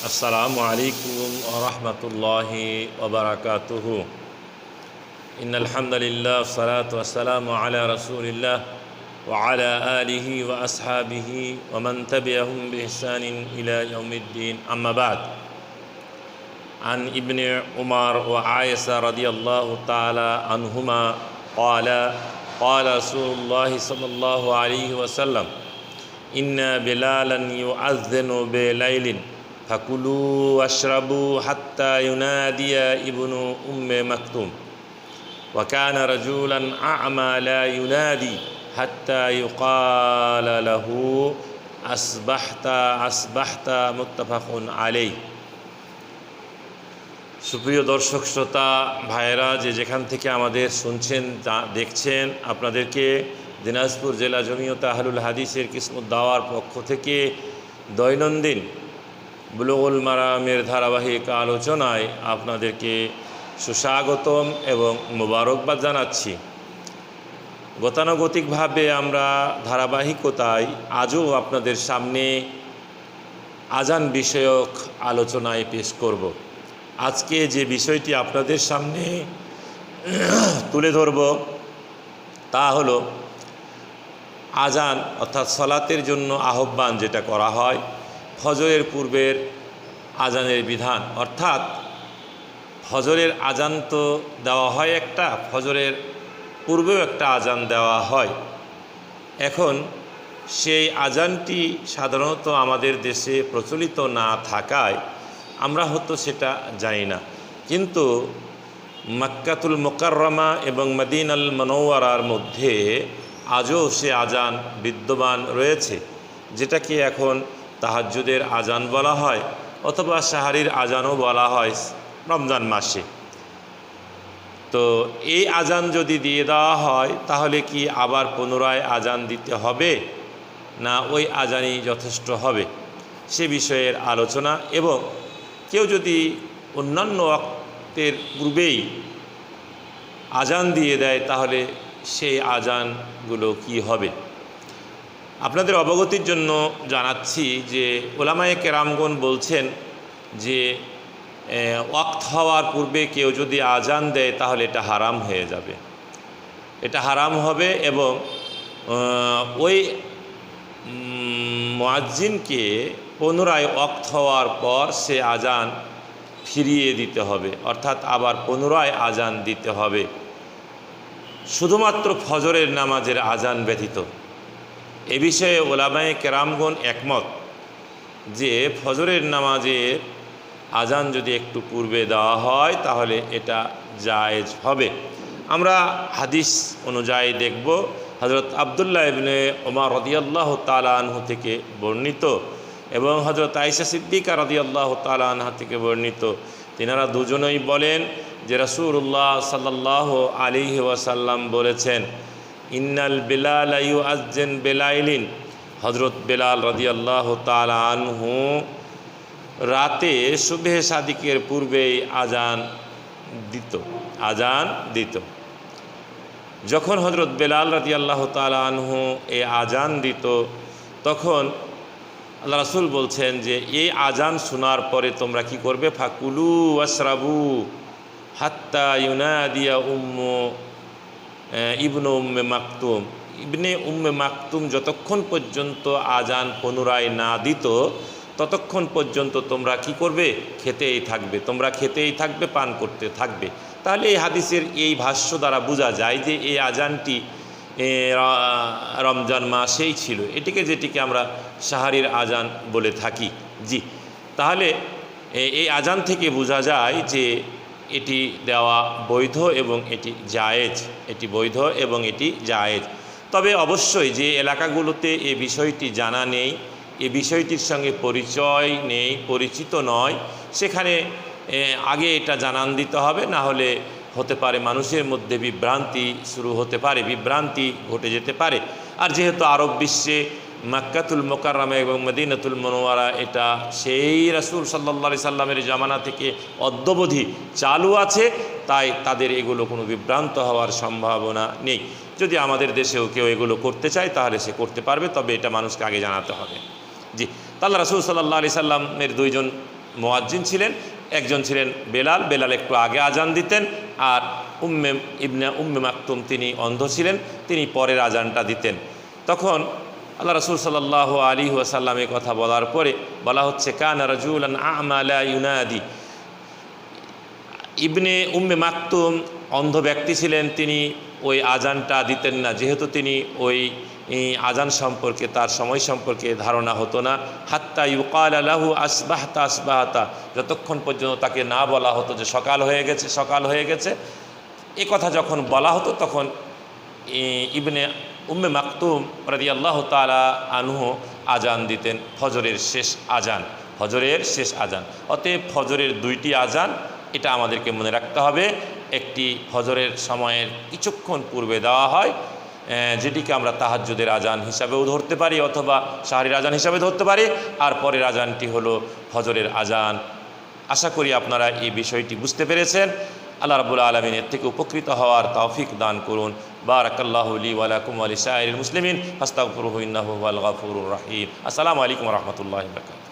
السلام عليكم ورحمة الله وبركاته. إن الحمد لله والصلاة والسلام على رسول الله وعلى آله وأصحابه ومن تبعهم بإحسان إلى يوم الدين. أما بعد عن ابن عمر وعائشة رضي الله تعالى عنهما قال قال رسول الله صلى الله عليه وسلم إن بلالا يؤذن بليل فكلوا واشربوا حتى ينادي ابن أم مكتوم وكان رجولا أعمى لا ينادي حتى يقال له أصبحت أصبحت متفق عليه সুপ্রিয় দর্শক শ্রোতা ভাইয়েরা যে যেখান থেকে আমাদের শুনছেন যা- দেখছেন আপনাদেরকে দিনাজপুর জেলা জমিয়ত আহলুল হাদিসের কিসমত দাওয়ার পক্ষ থেকে দৈনন্দিন বুলুগুল মারামের ধারাবাহিক আলোচনায় আপনাদেরকে সুস্বাগতম এবং মোবারকবাদ জানাচ্ছি। গতানুগতিকভাবে আমরা ধারাবাহিকতায় আজও আপনাদের সামনে আজান বিষয়ক আলোচনায় পেশ করব। আজকে যে বিষয়টি আপনাদের সামনে তুলে ধরব তা হলো আজান অর্থাৎ সলাতের জন্য আহ্বান যেটা করা হয় ফজরের পূর্বের আজানের বিধান। অর্থাৎ ফজরের আজান তো দেওয়া হয় একটা, ফজরের পূর্বেও একটা আজান দেওয়া হয়। এখন সেই আজানটি সাধারণত আমাদের দেশে প্রচলিত না থাকায় আমরা হয়তো সেটা জানি না। কিন্তু মাক্কাতুল মোকাররমা এবং মদিনাল মনোয়ারার মধ্যে আজও সে আজান বিদ্যমান রয়েছে, যেটাকে এখন তাহাজ্জুদের আজান বলা হয় অথবা সাহারির আজানও বলা হয় রমজান মাসে। তো এই আজান যদি দিয়ে দেওয়া হয়, তাহলে কি আবার পুনরায় আজান দিতে হবে? না, ওই আজানই যথেষ্ট হবে? সে বিষয়ের আলোচনা এবং কেউ যদি অন্যান্য অক্তের পূর্বেই আজান দিয়ে দেয়, তাহলে সেই আজানগুলো কি হবে? আপনাদের অবগতির জন্য জানাচ্ছি যে ওলামায়ে কেরামগণ বলছেন যে ওয়াক্ত হওয়ার পূর্বে কেউ যদি আজান দেয় তাহলে এটা হারাম হয়ে যাবে। এটা হারাম হবে এবং ওই মোয়াজ্জিনকে পুনরায় অক্ত হওয়ার পর সে আজান ফিরিয়ে দিতে হবে, অর্থাৎ আবার পুনরায় আজান দিতে হবে। শুধুমাত্র ফজরের নামাজের আজান ব্যতীত। এ বিষয়ে ওলামায়ে কেরামগণ একমত যে ফজরের নামাজের আজান যদি একটু পূর্বে দেওয়া হয়, তাহলে এটা জায়েজ হবে। আমরা হাদিস অনুযায়ী দেখব হজরত আবদুল্লাহ ইবনে ওমর রদিয়াল্লাহ তালাহ থেকে বর্ণিত এবং হজরত আইসা সিদ্দিকা রদিয়াল্লাহ তালাহ থেকে বর্ণিত। তিনারা দুজনেই বলেন যে রসুল্লাহ সাল্লাহ আলী ওয়াসাল্লাম বলেছেন ইন্নাল বেলাল আয়ু আজেন বেলাইলিন। হজরত বেলাল রদিয়াল্লাহ তালা আনহু রাতে শুভে সাদিকের পূর্বেই আজান দিত আজান দিত। যখন হজরত বেলাল রাতি আল্লাহ আনহু এ আজান দিত, তখন আল্লাহ রাসুল বলছেন যে, এই আজান শোনার পরে তোমরা কি করবে? ফাকুলু আশরাবু হাত্তা ইউনাদিয়া উম্মু ইবনু উম্মে মাকতুম। ইবনে উম্মে মাকতুম যতক্ষণ পর্যন্ত আজান পুনরায় না দিত, ততক্ষণ পর্যন্ত তোমরা কি করবে? খেতেই থাকবে। তোমরা খেতেই থাকবে, পান করতে থাকবে। তাহলে এই হাদিসের এই ভাষ্য দ্বারা বোঝা যায় যে এই আজানটি রমজান মাসেই ছিল। এটিকে যেটিকে আমরা সাহারির আজান বলে থাকি। জি। তাহলে এই আজান থেকে বোঝা যায় যে এটি দেওয়া বৈধ এবং এটি জায়েজ। এটি বৈধ এবং এটি জায়েজ। তবে অবশ্যই যে এলাকাগুলোতে এ বিষয়টি জানা নেই, এ বিষয়টির সঙ্গে পরিচয় নেই, পরিচিত নয়, সেখানে আগে এটা জানান দিতে হবে, না হলে হতে পারে মানুষের মধ্যে বিভ্রান্তি শুরু হতে পারে, বিভ্রান্তি ঘটে যেতে পারে। আর যেহেতু আরব বিশ্বে মাক্কাতুল মোকাররমা এবং মদিনাতুল মনোয়ারা এটা সেই রাসুল সাল্লা সাল্লামের জামানা থেকে অদ্যবধি চালু আছে, তাই তাদের এগুলো কোনো বিভ্রান্ত হওয়ার সম্ভাবনা নেই। যদি আমাদের দেশেও কেউ এগুলো করতে চায়, তাহলে সে করতে পারবে, তবে এটা মানুষকে আগে জানাতে হবে। জি তাল্লা রাসুল সাল্লাহ আলি সাল্লামের দুইজন মোয়াজ্জিন ছিলেন, একজন ছিলেন বেলাল বেলাল একটু আগে আজান দিতেন, আর উম্মে, ইবনে উম্মে মাকতুম তিনি অন্ধ ছিলেন, তিনি পরের আজানটা দিতেন। তখন আল্লাহ রসুল সাল্লাহ আলী ওয়াসাল্লামের কথা বলার পরে বলা হচ্ছে, কান রাজুলান আমালা ইউনাদি। ইবনে উম্মে মাকতুম অন্ধ ব্যক্তি ছিলেন, তিনি ওই আজানটা দিতেন না। যেহেতু তিনি ওই আজান সম্পর্কে, তার সময় সম্পর্কে ধারণা হতো না। হাত্তা ইউকাল আলাহু আসবাহতা আসবাহতা। যতক্ষণ পর্যন্ত তাকে না বলা হতো যে সকাল হয়ে গেছে, সকাল হয়ে গেছে, এ কথা যখন বলা হতো তখন ইবনে উম্মে মাকতুম রাদি আল্লাহ তালা আনহু আজান দিতেন, ফজরের শেষ আজান ফজরের শেষ আজান অতএব ফজরের দুইটি আজান এটা আমাদেরকে মনে রাখতে হবে। একটি ফজরের সময়ের কিছুক্ষণ পূর্বে দেওয়া হয় যেটিকে আমরা তাহাজ্জুদের আজান হিসাবেও ধরতে পারি অথবা শাহরির আজান হিসাবে ধরতে পারি। আর পরের আজানটি হলো ফজরের আজান আশা করি আপনারা এই বিষয়টি বুঝতে পেরেছেন। আল্লাহ রাবুল আলমিন এর থেকে উপকৃত হওয়ার তৌফিক দান করুন। বারাকাল্লাহলি ওয়ালাকুম আলী সাহির মুসলিমিন। হাস্তাগফিরুহু হুইন্নাহুয়াল গাফুর রহিম। আসসালামু আলাইকুম রহমতুল্লাহ বরকাত